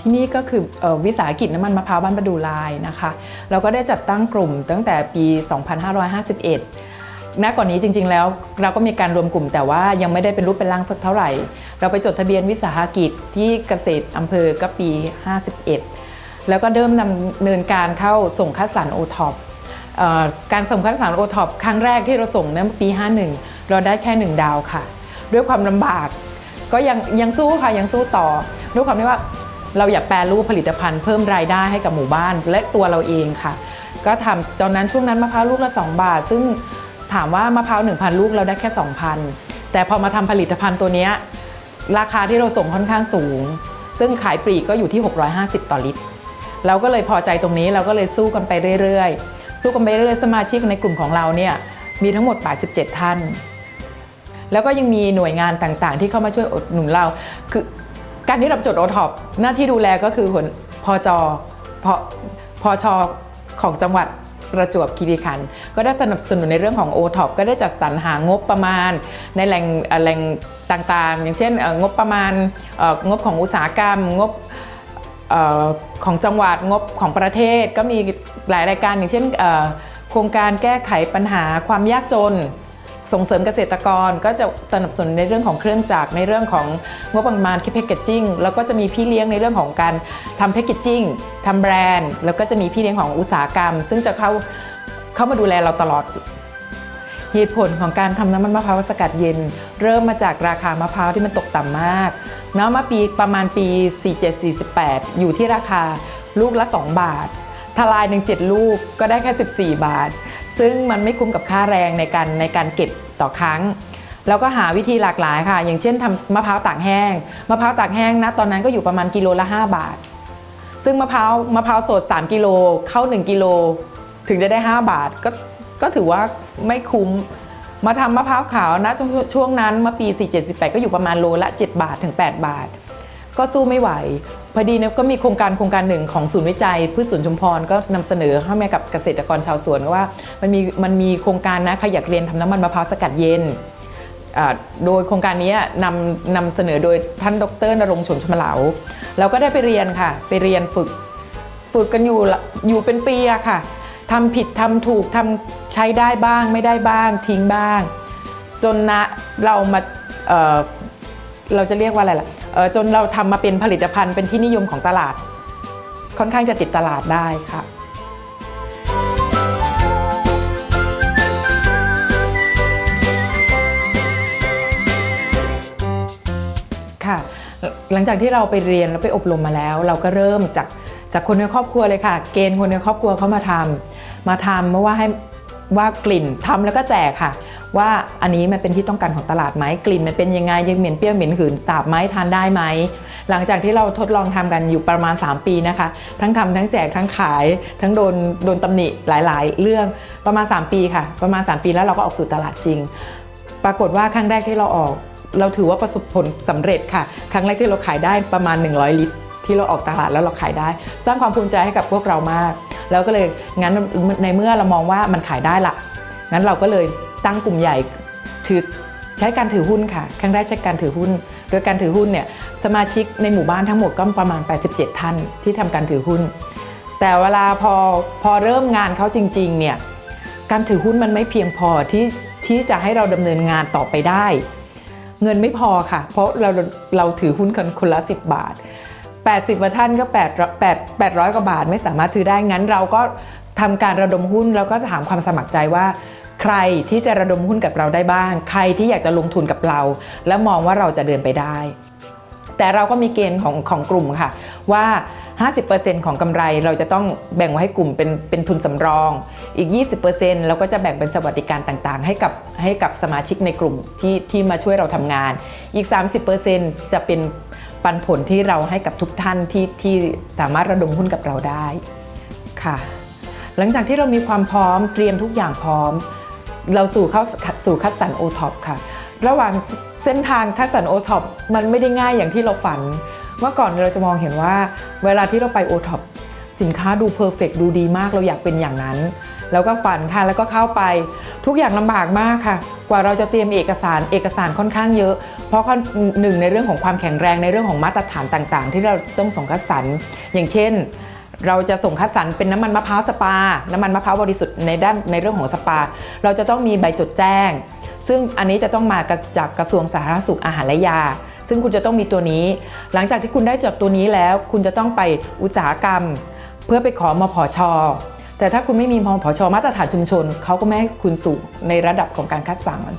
ที่นี่ก็คืออวิสาหกิจน้ำมันมะพร้าวบ้านประดูลายนะคะเราก็ได้จัดตั้งกลุ่มตั้งแต่ปี 2551ณก่อนนี้จริง ๆ แล้วเราก็มีการรวมกลุ่มแต่ว่ายังไม่ได้เป็นรูปเป็นร่างสักเท่าไหร่ เราไปจดทะเบียนวิสาหกิจที่เกษตรอำเภอก็ปี 51 แล้วก็เริ่มดำเนินการเข้าส่งคัดสรรโอท็อปการส่งคัดสรรโอท็อปครั้งแรกที่เราส่งเมื่อปี 51 เราได้แค่ 1 ดาวค่ะ ด้วยความลำบากก็ยังยังสู้ค่ะยังสู้ต่อด้วยความที่ว่า เราอยากแปลรูปผลิตภัณฑ์เพิ่มรายได้ให้กับหมู่บ้านและตัวเราเองค่ะ ก็ทำตอนนั้นช่วงนั้นมะพร้าวลูกละ 2 บาท ซึ่งถามว่ามะพร้าว1,000 ลูกเราได้แค่ 2,000 แต่พอมาทำผลิตภัณฑ์ตัวนี้ราคาที่เราส่งค่อนข้างสูง ซึ่งขายปลีกก็อยู่ที่ 650 ต่อลิตร เราก็เลยพอใจตรงนี้เราก็เลยสู้กันไปเรื่อยๆ สู้กันไปเรื่อยๆสมาชิกในกลุ่มของเราเนี่ยมีทั้งหมด 87 ท่าน แล้วก็ยังมีหน่วยงานต่างๆ ที่เข้ามาช่วยอุดหนุนเรา คือ การที่เราจดโอท็อปหน้าที่ดูแลก็คือหัวพอจอพอพอชอของจังหวัดประจวบคีรีขันธ์ก็ได้สนับสนุนในเรื่องของโอท็อปก็ได้จัดสรรหางบประมาณ ในแหล่งแหล่งต่างๆ อย่างเช่นงบประมาณงบของอุตสาหกรรม งบอของจังหวัดงบของประเทศ ก็มีหลายรายการอย่างเช่นโครงการแก้ไขปัญหาความยากจน ส่งเสริมเกษตรกรก็จะสนับสนุนในเรื่องของเครื่องจักรในเรื่องของงบประมาณคิดแพคเกจจิ้งแล้วก็จะมีพี่เลี้ยงในเรื่องของการทำแพคเกจจิ้งทำแบรนด์ แล้วก็จะมีพี่เลี้ยงของอุตสาหกรรม ซึ่งจะเข้าเข้ามาดูแลเราตลอดเหตุผลของการทำน้ำมันมะพร้าวสกัดเย็น เริ่มมาจากราคามะพร้าวที่มันตกต่ำมากเนาะมาปีประมาณปี 47-48 อยู่ที่ราคาลูกละ 2 บาททลายหนึ่งเจ็ดลูกก็ได้แค่ 14 บาท ซึ่งมันไม่คุ้มกับค่าแรงในการในการเก็บ ต่อครั้ง แล้วก็หาวิธีหลากหลายค่ะ อย่างเช่นทำมะพร้าวตากแห้ง มะพร้าวตากแห้งนะตอนนั้นก็อยู่ประมาณกิโลละ 5 บาท ซึ่งมะพร้าวมะพร้าวสด 3 กิโลเข้า 1 กิโล ถึงจะได้ 5 บาทก็ก็ถือว่าไม่คุ้มมาทำมะพร้าวขาวนะช่วงช่วงนั้นเมื่อปี 478 ก็อยู่ประมาณโลละ 7 บาทถึง 8 บาท ก็สู้ไม่ไหว พอดีเนี่ยก็มีโครงการโครงการหนึ่งของศูนย์วิจัยพืชสวนชุมพรก็นำเสนอให้แม่กับเกษตรกรชาวสวนว่ามันมีมันมีโครงการนะใครอยากเรียนทำน้ำมันมะพร้าวสกัดเย็นอ่าโดยโครงการนี้นำนำเสนอโดยท่านดรนรงชมชมเหลาเราก็ได้ไปเรียนค่ะ ไปเรียนฝึกฝึกกันอยู่ละอยู่เป็นปีอะค่ะทำผิดทำถูกทำใช้ได้บ้าง ไม่ได้บ้างทิ้งบ้าง จนนะเรามา เราจะเรียกว่าอะไรล่ะเออจนเราทำมาเป็นผลิตภัณฑ์เป็นที่นิยมของตลาด ค่อนข้างจะติดตลาดได้ค่ะค่ะหลังจากที่เราไปเรียนแล้วไปอบรมมาแล้ว เราก็เริ่มจากจากคนในครอบครัวเลยค่ะ เกณฑ์คนในครอบครัวเขามาทำมาทำเมื่อว่าให้ว่ากลิ่นทำแล้วก็แจกค่ะ ว่าอันนี้มันเป็นที่ต้องการของตลาดไหมกลิ่นมันเป็นยังไงยังเหม็นเปรี้ยวเหม็นหืนสาบไหมทานได้ไหมหลังจากที่เราทดลองทำกันอยู่ประมาณ 3 ปีนะคะ ทั้งทำทั้งแจกทั้งขาย ทั้งโดนโดนตำหนิหลายๆ เรื่องประมาณ 3 ปีค่ะ ประมาณ 3 ปีแล้วเราก็ออกสู่ตลาดจริง ปรากฏว่าครั้งแรกที่เราออกเราถือว่าประสบผลสำเร็จค่ะ ครั้งแรกที่เราขายได้ประมาณ 100 ลิตร ที่เราออกตลาดแล้วเราขายได้ สร้างความภูมิใจให้กับพวกเรามาก แล้วก็เลยงั้นในเมื่อเรามองว่ามันขายได้ละงั้นเราก็เลย ตั้งกลุ่มใหญ่ถือใช้การถือหุ้นค่ะ ครั้งแรกใช้การถือหุ้น โดยการถือหุ้นเนี่ยสมาชิกในหมู่บ้านทั้งหมดก็ประมาณ 87 ท่านที่ทำการถือหุ้น แต่เวลาพอพอเริ่มงานเขาจริงๆเนี่ยการถือหุ้นมันไม่เพียงพอที่ที่จะให้เราดำเนินงานต่อไปได้ เงินไม่พอค่ะ เพราะเราเราถือหุ้นกันคนละ 10 บาท 80กว่าท่านก็8 8 800 กว่าบาทไม่สามารถซื้อได้งั้นเราก็ทำการระดมหุ้นแล้วก็ถามความสมัครใจว่า ใครที่จะระดมหุ้นกับเราได้บ้าง ใครที่อยากจะลงทุนกับเรา และมองว่าเราจะเดินไปได้ แต่เราก็มีเกณฑ์ของของกลุ่มค่ะ ว่า 50%ของกำไรเราจะต้องแบ่งไว้ให้กลุ่มเป็นเป็นทุนสำรอง อีก 20%เราก็จะแบ่งเป็นสวัสดิการต่างๆ ให้กับให้กับสมาชิกในกลุ่มที่ที่มาช่วยเราทำงาน อีก 30%จะเป็นปันผลที่เราให้กับทุกท่านที่ที่สามารถระดมหุ้นกับเราได้ค่ะ หลังจากที่เรามีความพร้อมเตรียมทุกอย่างพร้อม เราสู่เข้าสู่คัดสรรโอท็อปค่ะ ระหว่างเส้นทางคัดสรรโอท็อปมันไม่ได้ง่ายอย่างที่เราฝัน เมื่อก่อนเราจะมองเห็นว่า เวลาที่เราไปโอท็อปสินค้าดูเพอร์เฟกดูดีมาก เราอยากเป็นอย่างนั้น แล้วก็ฝันค่ะแล้วก็เข้าไป ทุกอย่างลำบากมากค่ะ กว่าเราจะเตรียมเอกสารเอกสารค่อนข้างเยอะ เพราะข้อหนึ่งในเรื่องของความแข็งแรงในเรื่องของมาตรฐานต่าง ๆ ที่เราต้องส่งคัดสรรอย่างเช่น เราจะส่งคัดสรรเป็นน้ำมันมะพร้าวสปา น้ำมันมะพร้าวบริสุทธิ์ในด้านในเรื่องของสปา เราจะต้องมีใบจดแจ้ง ซึ่งอันนี้จะต้องมาจากกระทรวงสาธารณสุขอาหารและยา ซึ่งคุณจะต้องมีตัวนี้ หลังจากที่คุณได้จดตัวนี้แล้ว คุณจะต้องไปอุตสาหกรรม เพื่อไปขอมอผช แต่ถ้าคุณไม่มีมผชมาตรฐานชุมชน เขาก็ไม่ให้คุณสู่ในระดับของการคัดสรร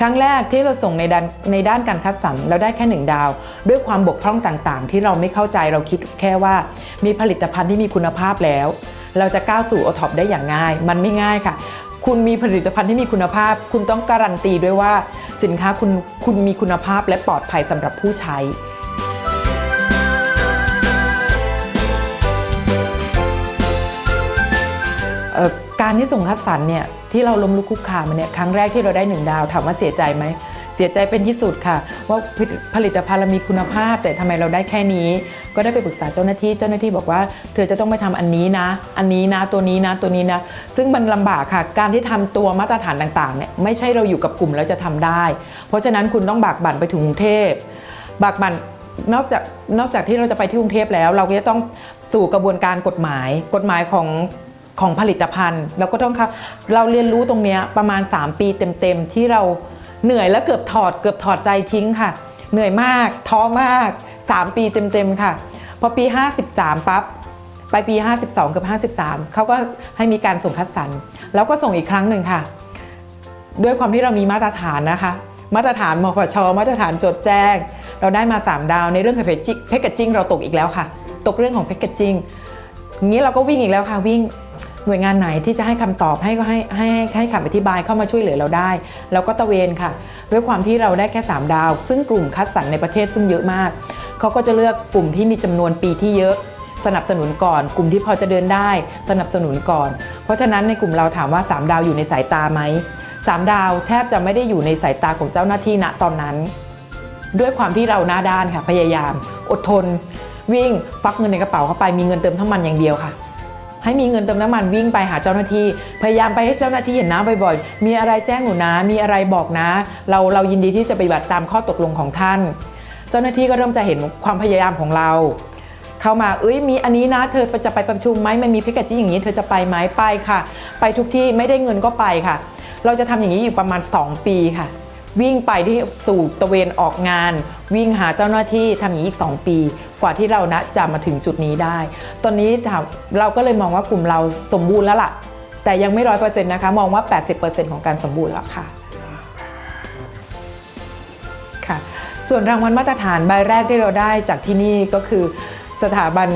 ครั้งแรกที่เราส่งในด้านในด้านการคัดสรรเราได้แค่หนึ่งดาว ด้วยความบกพร่องต่างๆ ที่เราไม่เข้าใจเราคิดแค่ว่ามีผลิตภัณฑ์ที่มีคุณภาพแล้ว เราจะก้าวสู่โอท็อปได้อย่างง่าย มันไม่ง่ายค่ะ คุณมีผลิตภัณฑ์ที่มีคุณภาพ คุณต้องการันตีด้วยว่า สินค้าคุณคุณมีคุณภาพและปลอดภัยสำหรับผู้ใช้ ที่ส่งคัดสรรเนี่ยที่เราล้มลุกคุกคานมาเนี่ยครั้งแรกที่เราได้หนึ่งดาวถามว่าเสียใจไหมเสียใจเป็นที่สุดค่ะ ว่าผลิตภัณฑ์เรามีคุณภาพ แต่ทำไมเราได้แค่นี้ ก็ได้ไปปรึกษาเจ้าหน้าที่เจ้าหน้าที่บอกว่า เธอจะต้องไปทำอันนี้นะ อันนี้นะตัวนี้นะตัวนี้นะ ซึ่งมันลำบากค่ะ การที่ทำตัวมาตรฐานต่างๆเนี่ยไม่ใช่เราอยู่กับกลุ่มแล้วจะทำได้ เพราะฉะนั้นคุณต้องบากบั่นไปถึงกรุงเทพบากบั่นนอกจากนอกจากที่เราจะไปที่กรุงเทพแล้ว เราก็จะต้องสู่กระบวนการกฎหมาย กฎหมายของ ของผลิตภัณฑ์เราก็ต้องครับเราเรียนรู้ตรงนี้ประมาณ 3 ปีเต็มๆที่เราเหนื่อยและเกือบถอดเกือบถอดใจทิ้งค่ะ เหนื่อยมากท้อมาก 3 ปีเต็มๆค่ะ พอปี 53ปั๊บไปปี 52 กับ 53 เขาก็ให้มีการส่งคัดสรรแล้วก็ส่งอีกครั้งหนึ่งค่ะ ด้วยความที่เรามีมาตรฐานนะคะ มาตรฐานมพชมาตรฐานจดแจ้ง เราได้มา 3 ดาวในเรื่องของแพคเกจจิ้งเราตกอีกแล้วค่ะ ตกเรื่องของแพคเกจิ้ง จิ้งนี้เราก็วิ่งอีกแล้วค่ะวิ่งหน่วยงานไหนที่จะให้คำตอบให้ก็ให้ให้ให้คำอธิบายเข้ามาช่วยเหลือเราได้เราก็ตะเวนค่ะ ด้วยความที่เราได้แค่ 3 ดาว ซึ่งกลุ่มคัดสรรในประเทศซึ่งเยอะมาก เขาก็จะเลือกกลุ่มที่มีจำนวนปีที่เยอะ สนับสนุนก่อน กลุ่มที่พอจะเดินได้ สนับสนุนก่อน เพราะฉะนั้นในกลุ่มเราถามว่า 3 ดาวอยู่ในสายตาไหมสามดาวแทบจะไม่ได้อยู่ในสายตาของเจ้าหน้าที่ณตอนนั้น ด้วยความที่เราหน้าด้านค่ะพยายาม อดทน วิ่งฟักเงินในกระเป๋าเข้าไปมีเงินเติมน้ำมันอย่างเดียวค่ะ ให้มีเงินเติมน้ำมันวิ่งไปหาเจ้าหน้าที่ พยายามไปให้เจ้าหน้าที่เห็นน้าบ่อยๆ มีอะไรแจ้งหนูนะ มีอะไรบอกนะ เราเรายินดีที่จะปฏิบัติตามข้อตกลงของท่าน เจ้าหน้าที่ก็เริ่มจะเห็นความพยายามของเราเข้ามา เอ้ย มีอันนี้นะ เธอจะไปประชุมไหม มันมีแพคเกจจิ้งอย่างนี้ เธอจะไปไหม ไปค่ะ ไปทุกที่ ไม่ได้เงินก็ไปค่ะ เราจะทำอย่างนี้อยู่ประมาณ 2 ปีค่ะ วิ่งไปที่สู่ตะเวนออกงาน วิ่งหาเจ้าหน้าที่ทำอย่างนี้อีก 2 ปี กว่าที่เรานะจะมาถึงจุดนี้ได้ ตอนนี้ถามเราก็เลยมองว่ากลุ่มเราสมบูรณ์แล้วล่ะ แต่ยังไม่ร้อยเปอร์เซ็นต์นะคะ มองว่า 80%ของการสมบูรณ์แล้วค่ะค่ะ ส่วนรางวัลมาตรฐานใบแรกที่เราได้จากที่นี่ก็คือ สถาบัน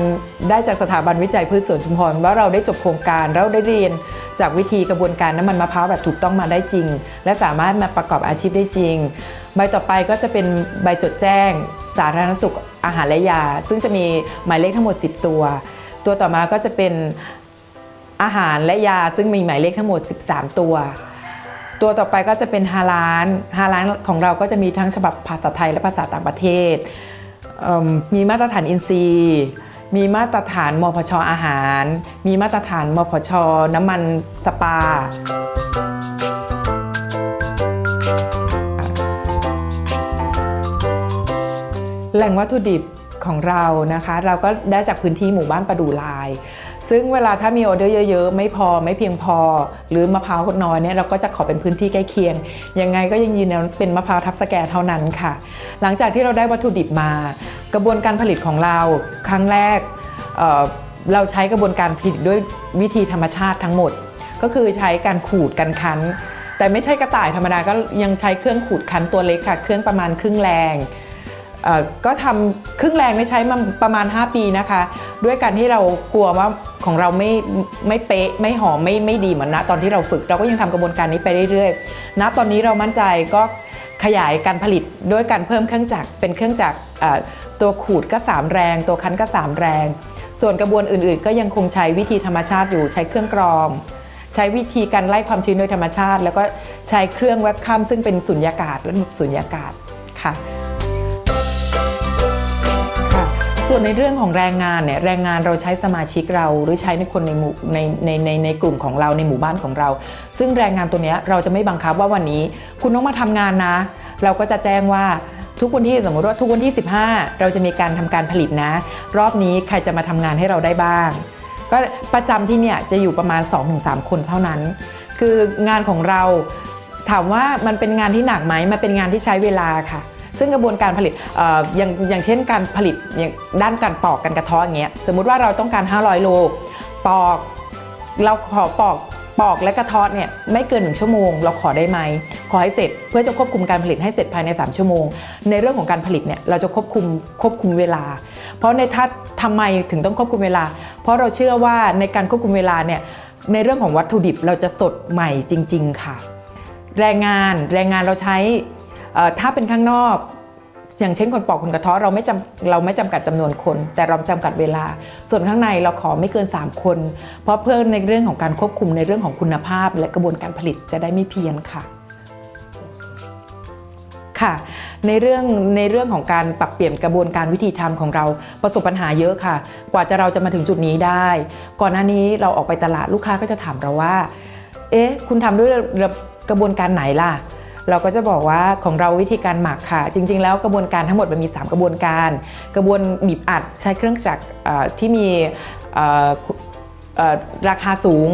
ได้จากสถาบันวิจัยพืชสวนชุมพรว่าเราได้จบโครงการเราได้เรียนจากวิธีกระบวนการน้ำมันมะพร้าวแบบถูกต้องมาได้จริง และสามารถมาประกอบอาชีพได้จริง ใบต่อไปก็จะเป็นใบจดแจ้ง สาธารณสุขอาหารและยา ซึ่งจะมีหมายเลขทั้งหมด 10 ตัว ตัวต่อมาก็จะเป็นอาหารและยาซึ่งมีหมายเลขทั้งหมด 13 ตัว ตัวต่อไปก็จะเป็นฮาลานฮาลานของเราก็จะมีทั้งฉบับภาษาไทยและภาษาต่างประเทศ มีมาตรฐานอินทรีย์ มีมาตรฐานมพชอาหาร มีมาตรฐานมพชน้ำมันสปา แหล่งวัตถุดิบของเรานะคะ เราก็ได้จากพื้นที่หมู่บ้านประดูลาย ซึ่งเวลาถ้ามีออเดอร์เยอะๆ ไม่พอไม่เพียงพอ หรือมะพร้าวน้อยเนี่ยเราก็จะขอเป็นพื้นที่ใกล้เคียง ยังไงก็ยังยืนยันเป็นมะพร้าวทับสแกเท่านั้นค่ะ หลังจากที่เราได้วัตถุดิบมา กระบวนการผลิตของเราครั้งแรกเเราใช้กระบวนการผลิตด้วยวิธีธรรมชาติทั้งหมด ก็คือใช้การขูดกันคั้น แต่ไม่ใช่กระต่ายธรรมดาก็ยังใช้เครื่องขูดคั้นตัวเล็กค่ะ เครื่องประมาณครึ่งแรง ก็ทำครึ่งแรงไม่ใช้มาประมาณ 5 ปีนะคะ ด้วยการที่เรากลัวว่าของเราไม่ไม่เป๊ะไม่หอมไม่ไม่ดีเหมือนนะตอนที่เราฝึกเราก็ยังทำกระบวนการนี้ไปเรื่อยๆณตอนนี้เรามั่นใจก็ขยายการผลิตด้วยการเพิ่มเครื่องจักรเป็นเครื่องจักรตัวขูดก็ 3 แรง ตัวคั้นก็ 3 แรง ส่วนกระบวนอื่นๆ ก็ยังคงใช้วิธีธรรมชาติอยู่ใช้เครื่องกรอง ใช้วิธีการไล่ความชื้นโดยธรรมชาติ แล้วก็ใช้เครื่องแวคคัมซึ่งเป็นสุญญากาศและสุญญากาศค่ะ ส่วนในเรื่องของแรงงานเนี่ยแรงงานเราใช้สมาชิกเราหรือใช้ในคนในหมู่ในในในในกลุ่มของเราในหมู่บ้านของเรา ซึ่งแรงงานตัวเนี้ยเราจะไม่บังคับว่าวันนี้ คุณต้องมาทำงานนะ เราก็จะแจ้งว่าทุกวันที่สมมติว่าทุกวันที่ 15 เราจะมีการทำการผลิตนะ รอบนี้ใครจะมาทำงานให้เราได้บ้าง ก็ประจำที่เนี่ยจะอยู่ประมาณ 2-3 คนเท่านั้น คืองานของเราถามว่ามันเป็นงานที่หนักไหมมันเป็นงานที่ใช้เวลาค่ะ ซึ่งกระบวนการผลิตออย่างอย่างเช่นการผลิตด้านการปอกกันกระเทาะอย่างเงี้ยสมมุติว่าเราต้องการ 500 โลปอกเราขอปอกปอกและกระเทาะเนี่ยไม่เกินหนึ่งชั่วโมง เราขอได้ไหมขอให้เสร็จเพื่อจะควบคุมการผลิตให้เสร็จภายใน 3 ชั่วโมง ในเรื่องของการผลิตเนี่ยเราจะควบคุมควบคุมเวลา เพราะในถ้าทำไมถึงต้องควบคุมเวลา เพราะเราเชื่อว่าในการควบคุมเวลาเนี่ยในเรื่องของวัตถุดิบเราจะสดใหม่จริง ๆ ค่ะ แรงงานแรงงานเราใช้ ถ้าเป็นข้างนอก อย่างเช่นคนปอกคนกระทาะเราไม่จำเราไม่จำกัดจำนวนคน แต่เราจำกัดเวลา ส่วนข้างในเราขอไม่เกิน 3 คน เพราะเพื่อในเรื่องของการควบคุมในเรื่องของคุณภาพ และกระบวนการผลิตจะได้ไม่เพี้ยนค่ะค่ะในเรื่องในเรื่องของการปรับเปลี่ยนกระบวนการวิธีทำของเราประสบปัญหาเยอะค่ะ กว่าจะเราจะมาถึงจุดนี้ได้ ก่อนหน้านี้เราออกไปตลาดลูกค้าก็จะถามเราว่า เอ๊ะ คุณทำด้วยกระบวนการไหนล่ะ เราก็จะบอกว่าของเราวิธีการหมักค่ะ จริง ๆ แล้วกระบวนการทั้งหมดมันมี 3 กระบวนการ กระบวนบีบอัดใช้เครื่องจักรที่มีราคาสูง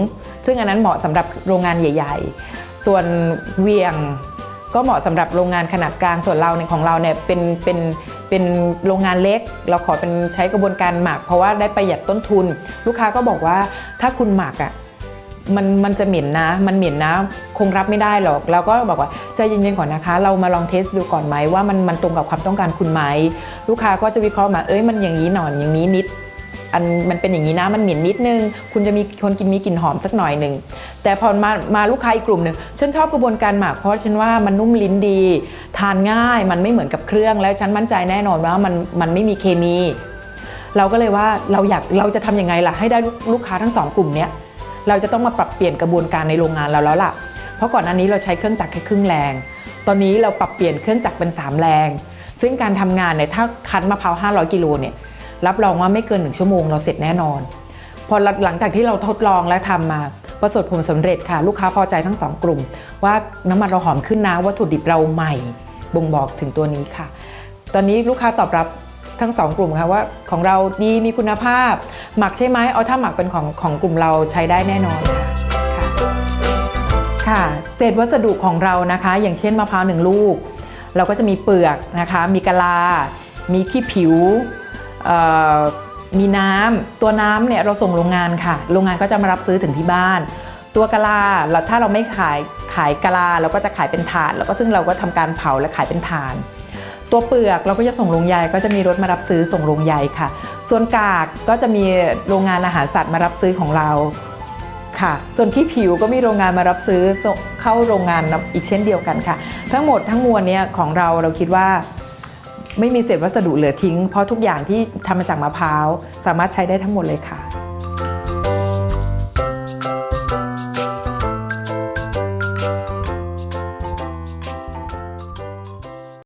ซึ่งอันนั้นเหมาะสำหรับโรงงานใหญ่ ๆ ส่วนเวียงก็เหมาะสำหรับโรงงานขนาดกลางส่วนเราเนี่ยของเราเนี่ยเป็นเป็นเป็นโรงงานเล็ก เราขอเป็นใช้กระบวนการหมัก เพราะว่าได้ประหยัดต้นทุน ลูกค้าก็บอกว่าถ้าคุณหมักอะ มันมันจะเหม็นนะ มันเหม็นนะ คงรับไม่ได้หรอกเราก็บอกว่าใจเย็นๆก่อนนะคะ เรามาลองเทสดูก่อนไหมว่ามันมันตรงกับความต้องการคุณไหมลูกค้าก็จะวิเคราะห์มาเอ้ยมันอย่างนี้หน่อยอย่างนี้นิด อันมันเป็นอย่างนี้นะมันเหม็นนิดนึง คุณจะมีคนกินมีกลิ่นหอมสักหน่อยหนึ่งแต่พอมามาลูกค้าอีกกลุ่มหนึ่งฉันชอบกระบวนการหมักเพราะฉันว่ามันนุ่มลิ้นดี ทานง่ายมันไม่เหมือนกับเครื่องแล้วฉันมั่นใจแน่นอนว่ามันมันไม่มีเคมี เราก็เลยว่าเราอยากเราจะทำยังไงล่ะให้ได้ลูกค้าทั้งสองกลุ่มเนี้ย เราจะต้องมาปรับเปลี่ยนกระบวนการในโรงงานเราแล้วล่ะ เพราะก่อนหน้านี้เราใช้เครื่องจักรแค่ครึ่งแรง ตอนนี้เราปรับเปลี่ยนเครื่องจักรเป็น 3 แรง ซึ่งการทำงานเนี่ยถ้าคั้นมะพร้าว500กิโลเนี่ยรับรองว่าไม่เกินหนึ่งชั่วโมงเราเสร็จแน่นอน พอหลังจากที่เราทดลองและทำมาประสบผลสำเร็จค่ะ ลูกค้าพอใจทั้งสองกลุ่ม ว่าน้ำมันเราหอมขึ้นนะวัตถุดิบเราใหม่ บ่งบอกถึงตัวนี้ค่ะ ตอนนี้ลูกค้าตอบรับ ทั้งสองกลุ่มค่ะว่าของเราดีมีคุณภาพ หมักใช่ไหมเอาถ้าหมักเป็นของของกลุ่มเราใช้ได้แน่นอนค่ะค่ะคะเศษวัสดุของเรานะคะ อย่างเช่นมะพร้าวหนึ่งลูก เราก็จะมีเปลือกนะคะ มีกะลา มีขี้ผิวมีน้ำตัวน้ำเนี่ยเราส่งโรงงานค่ะ โรงงานก็จะมารับซื้อถึงที่บ้าน ตัวกะลาเราถ้าเราไม่ขายขายกะลาเราก็จะขายเป็นถาดแล้วก็ซึ่งเราก็ทำการเผาและขายเป็นถ่าน ตัวเปลือกเราก็จะส่งโรงใยก็จะมีรถมารับซื้อส่งโรงใยค่ะ ส่วนกากก็จะมีโรงงานอาหารสัตว์มารับซื้อของเราค่ะ ส่วนที่ผิวก็มีโรงงานมารับซื้อเข้าโรงงานอีกเช่นเดียวกันค่ะ ทั้งหมดทั้งมวลเนี่ยของเราเราคิดว่าไม่มีเศษวัสดุเหลือทิ้ง เพราะทุกอย่างที่ทำมาจากมะพร้าวสามารถใช้ได้ทั้งหมดเลยค่ะ